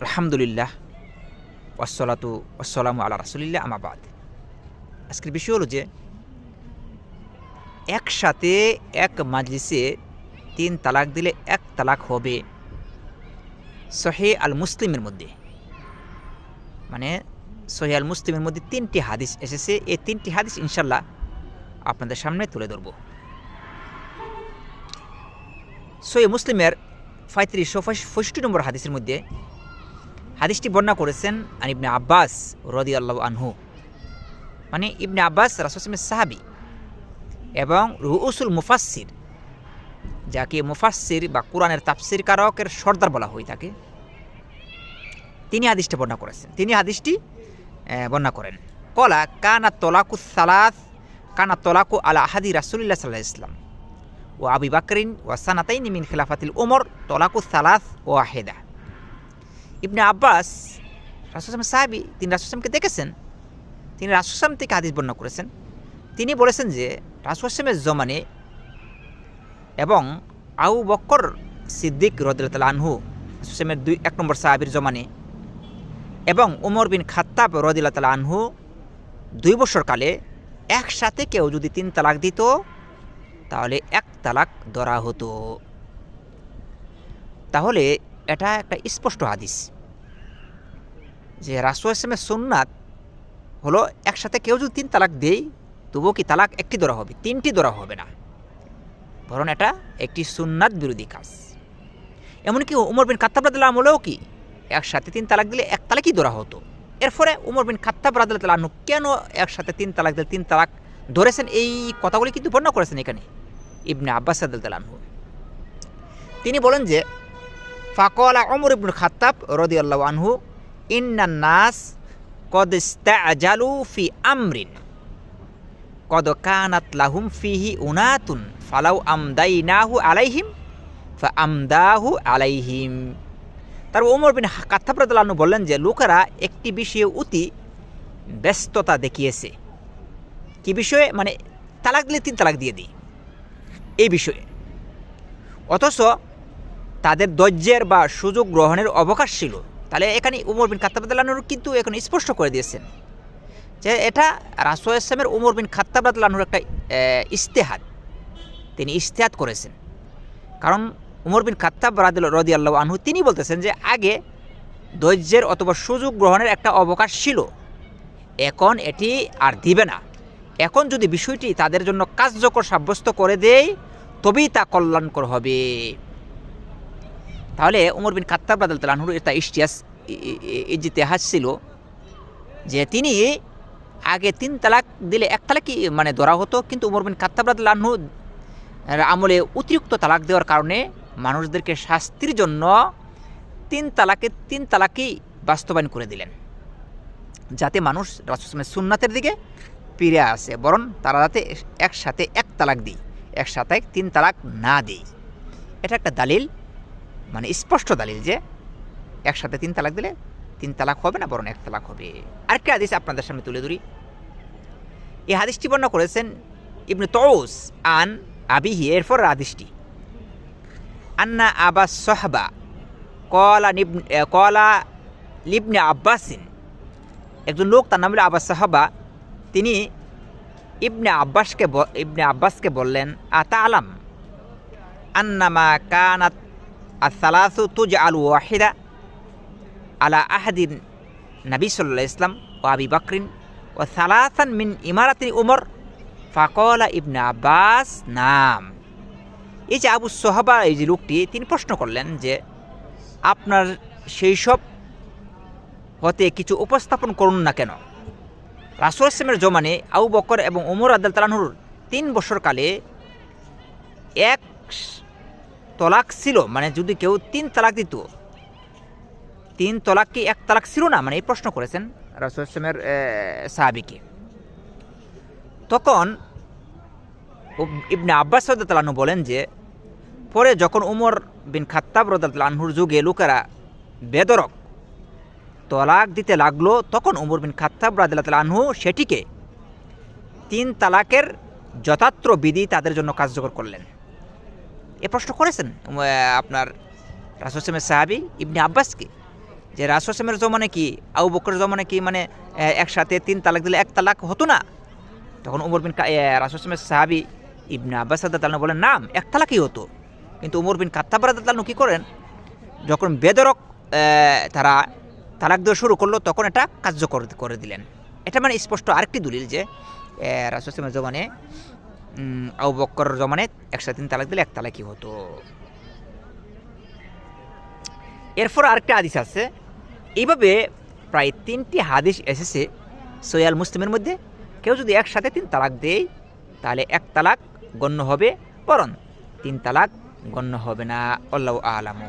আলহামদুলিল্লাহ ওসলাতু ওসালাম আল্লাহ রাসুলিল্লাহ আমাবাদ আজকের বিষয় হলো যে, একসাথে এক মাজলিসে তিন তালাক দিলে এক তালাক হবে। সহে আল মুসলিমের মধ্যে। মানে সহে আল মুসলিমের মধ্যে তিনটি হাদিস এসেছে। এই তিনটি হাদিস ইনশাল্লাহ আপনাদের সামনে তুলে ধরব। সহি মুসলিমের পঁয়ত্রিশ পঁয়ষট্টি নম্বর হাদিসের মধ্যে হাদিসটি বর্ণনা করেছেন আর ইবনে আব্বাস রদি আল্লাহ আনহু। মানে ইবনে আব্বাস রাসুসলামের সাহাবি এবং রুউসুল মুফাসির যাকে মুফাসির বা কোরআনের তাফসির কারকের সর্দার বলা হয়ে থাকে, তিনি হাদিসটা বর্ণনা করেছেন। তিনি হাদিসটি বর্ণনা করেন। কলা, কানা তলাকু সালাস কানা তোলাকু আলা আহাদি রাসুলিল্লাহ সাল্লাহ ইসলাম ও আবি বাকরিন ও সানাতাইন মিন খিলাফাতিল ওমর তলাকু সালাস ও আহেদা ইবনে আব্বাস রাসুসলাম সাহাবি, তিনি রাসুসলামকে দেখেছেন। তিনি রাসুসলাম থেকে হাদিস বর্ণনা করেছেন। তিনি বলেছেন যে রাসুসলামের জমানে এবং আউ বক্কর সিদ্দিক রদুল্লাহ আনহু রাসুসলামের দুই, এক নম্বর সাহাবির জমানে এবং উমর বিন খাত্তাব রদিল্লা আনহু দুই বছর কালে একসাথে কেউ যদি তিন তালাক দিত, তাহলে এক তালাক ধরা হতো। তাহলে এটা একটা স্পষ্ট হাদিস যে রাসু আসলামের সুন্নাত হলো একসাথে কেউ যদি তিন তালাক দেয় তবুও কি তালাক একটি ধরা হবে? তিনটি ধরা হবে না। বরং এটা একটি সুন্নাত বিরোধী কাজ। এমনকি উমর বিন খাত্তাব রাদিল্লাহ আমলেও কি, একসাথে তিন তালাক দিলে এক তালাকই ধরা হতো। এরপরে উমর বিন খাত্তাব রাদিল্লাহ আনহু কেন একসাথে তিন তালাক দিলে তিন তালাক ধরেছেন? এই কথাগুলি কিন্তু বর্ণনা করেছেন এখানে ইবনে আব্বাস রাদিল্লাহ আনহু। তিনি বলেন যে ফাকলা অমর ইবনুল খাত্তাব রদি আল্লাহ আনহু ইন্নান নাস কদ ইস্তাজালু ফি আমরিন, কদ কানাত লাহুম ফিহি উনাতুন, ফালাউ আমদাইনাহু আলাইহিম, ফা আমদাহু আলাইহিম। তার ওমর বিন কাত্তাব রাদিয়াল্লাহু বললেন যে, লোকেরা একটি বিষয়ে অতি ব্যস্ততা দেখিয়েছে। কি বিষয়ে? মানে তালাক দিলে তিন তালাক দিয়ে দিই। এই বিষয়ে। অথচ তাদের ধৈর্যের বা সুযোগ গ্রহণের অবকাশ ছিল। তাহলে এখানে উমর বিন খাত্তাবাদুর কিন্তু এখন স্পষ্ট করে দিয়েছেন যে এটা রাসুল ইসলামের উমর বিন খাত্তাবাদুর একটা আহ, ইস্তেহাদ তিনি ইস্তেহাদ করেছেন। কারণ উমর বিন খাত্তাব রদি আল্লাহ আনহু তিনি বলতেছেন যে আগে ধৈর্যের অথবা সুযোগ গ্রহণের একটা অবকাশ ছিল। এখন এটি আর দিবে না। এখন যদি বিষয়টি তাদের জন্য কার্যকর সাব্যস্ত করে দেয় তবেই তা কল্যাণকর হবে। তাহলে উমর বিন খাত্তাব রাদাল আনহুর এটা ইশতিয়াস ইজতেহাজ ছিল যে তিনি আগে তিন তালাক দিলে, এক তালাকই মানে ধরা হতো, কিন্তু উমর বিন খাত্তাব রাদাল আনহু আমলে অতিরিক্ত তালাক দেওয়ার কারণে মানুষদেরকে শাস্তির জন্য তিন তালাকে, তিন তালাকই বাস্তবায়ন করে দিলেন। যাতে মানুষ রাসুসলামের সুন্নাতের দিকে ফিরে আসে, বরং তারা যাতে একসাথে এক তালাক দিই একসাথে তিন তালাক না দিই এটা একটা দালিল। মানে স্পষ্ট দালিল যে একসাথে তিন তালাক দিলে তিন তালাক হবে না, বরং এক তালাক হবে। আরেকটা হাদিস আপনাদের সামনে তুলে ধরি। এই হাদিসটি বর্ণনা করেছেন ইবনে তৌস আন আবিহি এরপর হাদিসটি। আন্না আবাস সোহবা কলা নিব কলা লিবনে আব্বাসিন, একজন লোক, তার নাম হলো আবাস সাহাবা। তিনি ইবনে আব্বাসকে ইবনে আব্বাসকে বললেন আতা আলাম আন্নামা কানাত আসালাসু তুজ আল ওয়াহিদা আলা আহাদিন নবী সাল্লাহ ইসলাম ও আবি বকরিন ও সালাসান মিন ইমারাতিন উমর ফাকলা ইবনে আব্বাস নাম এই যে আবু সোহাবা, এই যে লোকটি, তিনি প্রশ্ন করলেন যে, আপনার সেই সব হতে কিছু উপস্থাপন করুন না কেন? রাসুল ইসলামের জমানে আবু বকর এবং ওমর আদাল তালানুর তিন বছরকালে এক তলাক ছিল মানে যদি কেউ তিন তালাক দিত, তিন তলাক কি এক তালাক ছিল না? মানে এই প্রশ্ন করেছেন রাসুল ইসলামের সাহাবিকে। তখন ইবনে আব্বাস রদাতলানু বলেন যে, পরে যখন উমর বিন খাত্তাব রদাতলানহুর যুগে লোকেরা বেদরক তলাক দিতে লাগল, তখন উমর বিন খাত্তাব আনহু সেটিকে তিন তালাকের যথার্থ বিধি তাদের জন্য কার্যকর করলেন। এ প্রশ্ন করেছেন আপনার রাসুসলামের সাহাবি ইবনে আব্বাসকে, যে রাসুসলামের জমানে কি আবু বকরের জমানে কি মানে একসাথে তিন তালাক দিলে এক তালাক হতো না? তখন উমর বিন রাসুসলামের সাহাবি ইবনা আব্বাস তালনু বলেন, নাম, এক তালাকই হতো। কিন্তু উমর বিন কাত্তাবরাদ তালনু কী করেন? যখন বেদরক তারা তালাক দেওয়া শুরু করল, তখন এটা কার্যকর করে দিলেন। এটা মানে স্পষ্ট আরেকটি দলিল যে রাসুসলামের জমানে আবু বক্কর জমানে একসাথে তিন তালাক দিলে এক তালাকই হতো। এরপর আরেকটা হাদিস আছে। এইভাবে প্রায় তিনটি হাদিস এসেছে সৈয়াল মুসলিমের মধ্যে। কেউ যদি একসাথে তিন তালাক দেয়, তাহলে এক তালাক গণ্য হবে, বরং তিন তালাক গণ্য হবে না। আল্লাহ আলামু।